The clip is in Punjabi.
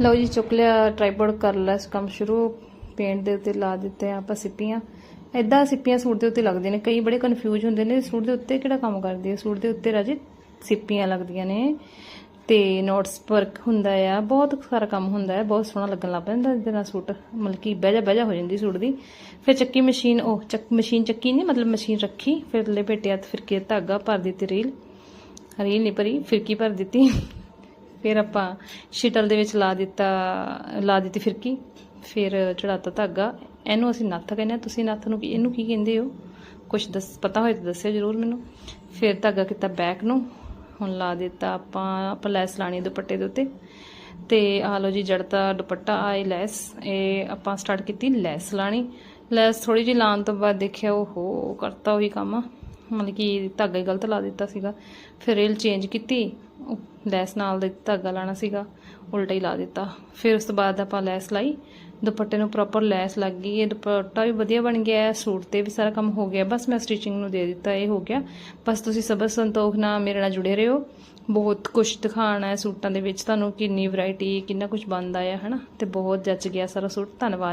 ਲਓ ਜੀ, ਚੁੱਕ ਲਿਆ ਟ੍ਰਾਈਪੋਡ ਕਰ ਲਿਆ ਕੰਮ ਸ਼ੁਰੂ। ਪੇਂਟ ਦੇ ਉੱਤੇ ਲਾ ਦਿੱਤੇ ਆਪਾਂ ਸਿੱਪੀਆਂ। ਐਦਾਂ ਸਿੱਪੀਆਂ ਸੂਟ ਦੇ ਉੱਤੇ ਲੱਗਦੀਆਂ ਨੇ। ਕਈ ਬੜੇ ਕਨਫਿਊਜ਼ ਹੁੰਦੇ ਨੇ, ਸੂਟ ਦੇ ਉੱਤੇ ਕਿਹੜਾ ਕੰਮ ਕਰਦੀ ਹੈ ਸੂਟ ਦੇ ਉੱਤੇ ਰਾਜੇ ਸਿੱਪੀਆਂ ਲੱਗਦੀਆਂ ਨੇ ਤੇ ਨੋਟਸ ਵਰਕ ਹੁੰਦਾ ਆ। ਬਹੁਤ ਸਾਰਾ ਕੰਮ ਹੁੰਦਾ ਹੈ ਬਹੁਤ ਸੋਹਣਾ ਲੱਗਣ ਲੱਗ ਪੈਂਦਾ ਇਹਦੇ ਨਾਲ ਸੂਟ। ਮਤਲਬ ਕਿ ਬਹਿ ਜਾ ਹੋ ਜਾਂਦੀ ਸੂਟ ਦੀ। ਫਿਰ ਚੱਕੀ ਮਸ਼ੀਨ, ਉਹ ਚੱਕ ਮਸ਼ੀਨ ਚੱਕੀ ਨਹੀਂ, ਮਤਲਬ ਮਸ਼ੀਨ ਰੱਖੀ। ਫਿਰ ਲਪੇਟਿਆ ਤੇ ਫਿਰ ਕੇ ਧਾਗਾ ਭਰ ਦਿੱਤੀ ਰੀਲ। ਰੀਲ ਨਹੀਂ ਭਰੀ, ਫਿਰਕੀ ਭਰ ਦਿੱਤੀ। ਫਿਰ ਆਪਾਂ ਸ਼ਟਲ ਦੇ ਵਿੱਚ ਲਾ ਦਿੱਤਾ, ਲਾ ਦਿੱਤੀ ਫਿਰਕੀ, ਫਿਰ ਚੜਾਤਾ ਧਾਗਾ। ਇਹਨੂੰ ਅਸੀਂ ਨੱਥ ਕਹਿੰਦੇ ਆ ਤੁਸੀਂ ਨੱਥ ਨੂੰ ਕੀ, ਇਹਨੂੰ ਕੀ ਕਹਿੰਦੇ ਹੋ? ਕੁਝ ਦੱਸ, ਪਤਾ ਹੋਏ ਤਾਂ ਦੱਸਿਓ ਜਰੂਰ ਮੈਨੂੰ। ਫਿਰ ਧਾਗਾ ਕੀਤਾ ਬੈਕ ਨੂੰ। ਹੁਣ ਲਾ ਦਿੱਤਾ ਆਪਾਂ ਆਪਾਂ ਲੈਸ ਲਾਣੀ ਦੁਪੱਟੇ ਦੇ ਉੱਤੇ। ਤੇ ਆ ਲਓ ਜੀ, ਜੜਤਾ, ਦੁਪੱਟਾ ਆਏ ਲੈਸ ਇਹ ਆਪਾਂ ਸਟਾਰਟ ਕੀਤੀ ਲੈਸ ਲਾਣੀ। ਲੈਸ ਥੋੜੀ ਜਿਹੀ ਲਾਉਣ ਤੋਂ ਬਾਅਦ ਦੇਖਿਆ ਉਹ ਕਰਤਾ ਉਹੀ ਕੰਮ। ਮਤਲਬ ਕਿ ਧਾਗਾ ਹੀ ਗਲਤ ਲਾ ਦਿੱਤਾ ਸੀਗਾ। ਫਿਰ ਰੇਲ ਚੇਂਜ ਕੀਤੀ। ਲੈਸ ਨਾਲ ਦੇ ਧਾਗਾ ਲਾਣਾ ਸੀਗਾ ਉਲਟਾ ਹੀ ਲਾ ਦਿੱਤਾ। ਫਿਰ ਉਸ ਤੋਂ ਬਾਅਦ ਆਪਾਂ ਲੈਸ ਲਾਈ ਦੁਪੱਟੇ ਨੂੰ ਪ੍ਰੋਪਰ ਲੈਸ ਲੱਗ ਗਈ ਇਹ ਦੁਪੱਟਾ ਵੀ ਵਧੀਆ ਬਣ ਗਿਆ ਹੈ, ਸੂਟ ਤੇ ਵੀ ਸਾਰਾ ਕੰਮ ਹੋ ਗਿਆ ਬਸ ਮੈਂ ਸਟਿਚਿੰਗ ਨੂੰ ਦੇ ਦਿੱਤਾ ਇਹ ਹੋ ਗਿਆ। ਬਸ ਤੁਸੀਂ ਸਬਰ ਸੰਤੋਖ ਨਾਲ ਮੇਰੇ ਨਾਲ ਜੁੜੇ ਰਹੋ। ਬਹੁਤ ਕੁਝ ਦਿਖਾਣਾ ਹੈ ਸੂਟਾਂ ਦੇ ਵਿੱਚ ਤੁਹਾਨੂੰ ਕਿੰਨੀ ਵੈਰਾਈਟੀ ਕਿੰਨਾ ਕੁਝ ਬਣਦਾ ਹੈ ਹਨਾ? ਤੇ ਬਹੁਤ ਜੱਚ ਗਿਆ ਸਾਰਾ ਸੂਟ ਧੰਨਵਾਦ।